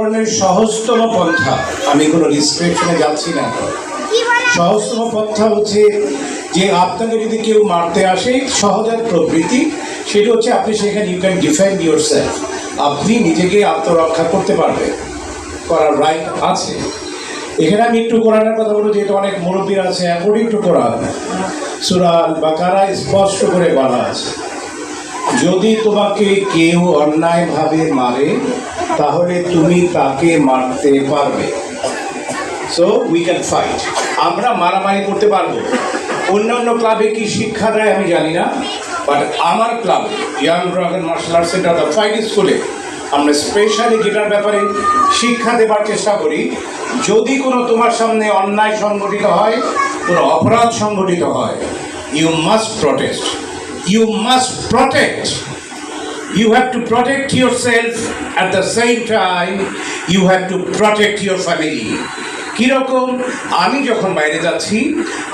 ধরনের সহজতম পন্থা। আমি কোনো রিস্ট্রিকশনে যাচ্ছি না। সহজতম পন্থা হচ্ছে যে আপনাকে যদি কেউ মারতে আসে সহজাত প্রবৃত্তি সেটা হচ্ছে আপনি সেখানে you can defend yourself আপনি নিজেকে আত্মরক্ষা করতে পারবেন। করার রাইট আছে। এখানে আমি একটু কোরআনের কথা বলব যেহেতু অনেক মুরব্বীর আছে অ্যাকর্ডিং টু কোরআন। সুরাল বা কারা স্পষ্ট করে বলা আছে। যদি তোমাকে কেউ অন্যায়ভাবে মারে, তাহলে তুমি তাকে মারতে পারবে। সো উই ক্যান ফাইট আমরা মারামারি করতে পারব। অন্যান্য ক্লাবে কি শিক্ষা দেয় আমি জানি না বাট আমার club young dragon martial art centre the fight স্কুলে আমরা স্পেশালি যেটার ব্যাপারে শিক্ষা দেবার চেষ্টা করি, যদি কোনো তোমার সামনে অন্যায় সংগঠিত হয়, কোনো অপরাধ সংগঠিত হয় you must protest you must protect You have to protect yourself at the same time, you have to protect your family. কীরকম? আমি যখন বাইরে যাচ্ছি,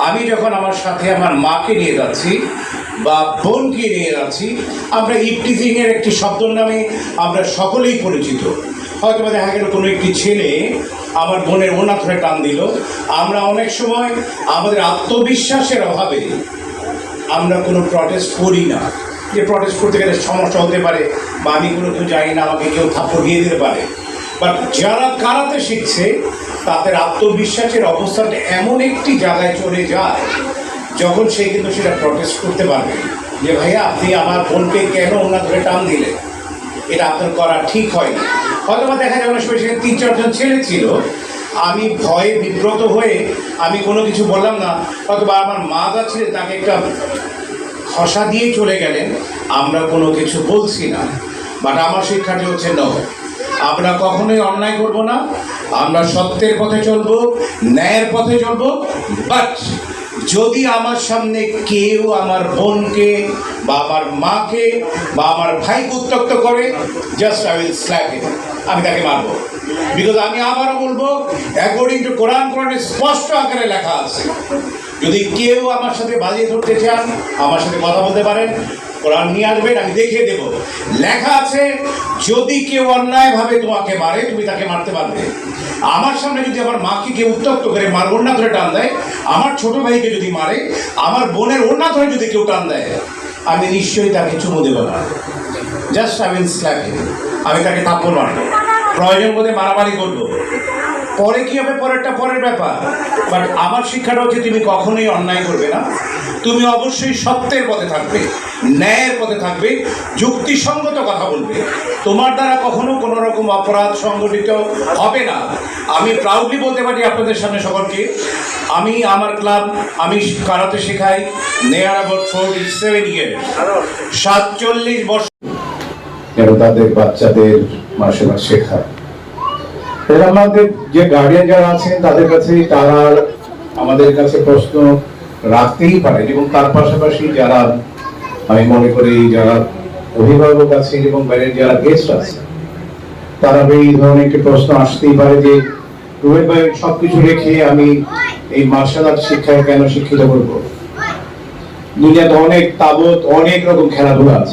আমি যখন আমার সাথে আমার মাকে নিয়ে যাচ্ছি বা বোনকে নিয়ে যাচ্ছি, আমরা ইপটিজিংয়ের একটি শব্দর নামে আমরা সকলেই পরিচিত। হয়তো বা দেখা গেল কোনো একটি ছেলে আমার বোনের ওনা টান দিল। আমরা অনেক সময় আমাদের আত্মবিশ্বাসের অভাবে আমরা কোনো প্রটেস্ট করি না। যে প্রটেস্ট করতে গেলে সমস্যা হতে পারে বা আমি কোনো কেউ জানি না, আমাকে কেউ থাপ্পড় দিয়ে দিতে পারে। বাট যারা কারাতে শিখছে, তাদের আত্মবিশ্বাসের অবস্থাটা এমন একটি জায়গায় চলে যায়, যখন সে কিন্তু সেটা প্রটেস্ট করতে পারবে। যে ভাইয়া, আপনি আমার বোনকে কেন ওনার ধরে টান দিলেন? এটা আপনার করা ঠিক হয়নি। হয়তো দেখা যাবে অনেক সময় সেখানে তিন চারজন ছেলে ছিল। আমি ভয়ে বিব্রত হয়ে আমি কোনো কিছু বললাম না। অথবা আমার মা যাচ্ছিলেন তাকে একটা খসা দিয়ে চলে গেলেন, আমরা কোনো কিছু বলছি না। বাট আমার শিক্ষাটি হচ্ছে ন আমরা কখনোই অন্যায় করব না, আমরা সত্যের পথে চলবো, ন্যায়ের পথে চলব বাট যদি আমার সামনে কেউ আমার বোনকে বা আমার মাকে বা আমার ভাইকে উত্তক্ত করে just I will slap him আমি তাকে মারবো। বিকজ আমি আবারও বলব অ্যাকর্ডিং টু কোরআন কোরআনে স্পষ্ট আকারে লেখা আছে। যদি কেউ আমার সাথে বাজিয়ে ধরতে চান, আমার সাথে কথা বলতে পারেন, কোরআন নিয়ে আসবেন, আমি দেখিয়ে দেব। লেখা আছে, যদি কেউ অন্যায়ভাবে তোমাকে মারে, তুমি তাকে মারতে পারবে। আমার সামনে যদি আমার মাকে কেউ উত্তক্ত করে মার, ওড়না ধরে টান দেয়, আমার ছোট ভাইকে যদি মারে, আমার বোনের ওড়না ধরে যদি কেউ টান দেয়, আমি নিশ্চয়ই তাকে চুমু দেবো না। জাস্ট আই উইল স্ল্যাপ আমি তাকে থাপ্পড় মারবো। প্রয়োজন বোধে মারামারি করব। পরে কি হবে? পরেরটা পরের ব্যাপার। বাট আমার শিক্ষাটা হচ্ছে তুমি কখনোই অন্যায় করবে না। তুমি অবশ্যই সত্যের পথে থাকবে, ন্যায়ের পথে থাকবে, যুক্তিসঙ্গত কথা বলবে। তোমার দ্বারা কখনো কোনো রকম অপরাধ সংগঠিত হবে না। আমি প্রাউডলি বলতে পারি আপনাদের সামনে সকলকে, আমি আমার ক্লাব, আমি কারাতে শেখাই নেয়ার অ্যাবাউট ফোর্টি সেভেন ইয়ার। সাতচল্লিশ বছর তাদের বাচ্চাদের মাসে আর্ট শেখায় এর আমাদের যে গার্ডিয়ান যারা আছেন, তাদের কাছে তারা আমাদের কাছে প্রশ্ন রাখতেই পারে এবং তার পাশাপাশি যারা, আমি মনে করি যারা অভিভাবক আছে এবং বাইরের যারা গেস্ট আছে তারা এই ধরনের একটি প্রশ্ন আসতেই পারে যে, রুবেল ভাই, সবকিছু রেখে আমি এই মার্শাল আর্ট শিক্ষায় কেন শিক্ষিত করব? দুনিয়াতে অনেক তাবৎ, অনেক রকম খেলাধুলা আছে।